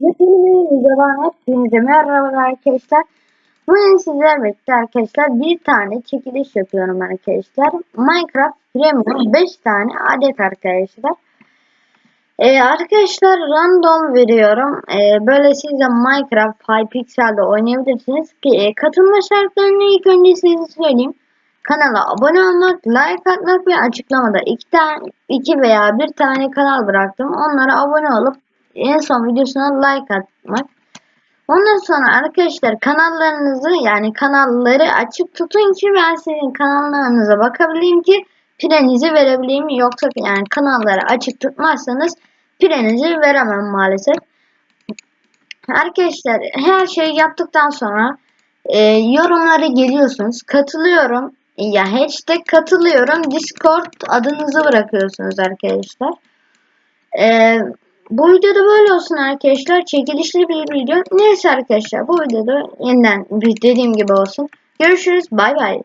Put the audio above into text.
Yepyeni videodan hepinize merhaba arkadaşlar. Bugün sizlerle birlikte arkadaşlar bir tane çekiliş yapıyorum arkadaşlar. Minecraft Premium 5 tane adet arkadaşlar. Ee, arkadaşlar random veriyorum. Ee, böyle siz de Minecraft Hypixel'de oynayabilirsiniz. Ki, e, katılma şartlarını ilk önce size söyleyeyim. Kanala abone olmak, like atmak ve açıklamada iki tane, iki veya bir tane kanal bıraktım. Onlara abone olup en son videosuna like atmak. Ondan sonra arkadaşlar kanallarınızı yani kanalları açık tutun ki ben sizin kanallarınıza bakabileyim ki pirenizi verebileyim. Yoksa yani kanalları açık tutmazsanız pirenizi veremem maalesef. Arkadaşlar her şeyi yaptıktan sonra e, yorumlara geliyorsunuz. Katılıyorum. Ya hashtag katılıyorum. Discord adınızı bırakıyorsunuz arkadaşlar. E, bu videoda böyle olsun arkadaşlar. Çekilişli bir video. Neyse arkadaşlar bu videoda yeniden dediğim gibi olsun. Görüşürüz. Bay bay.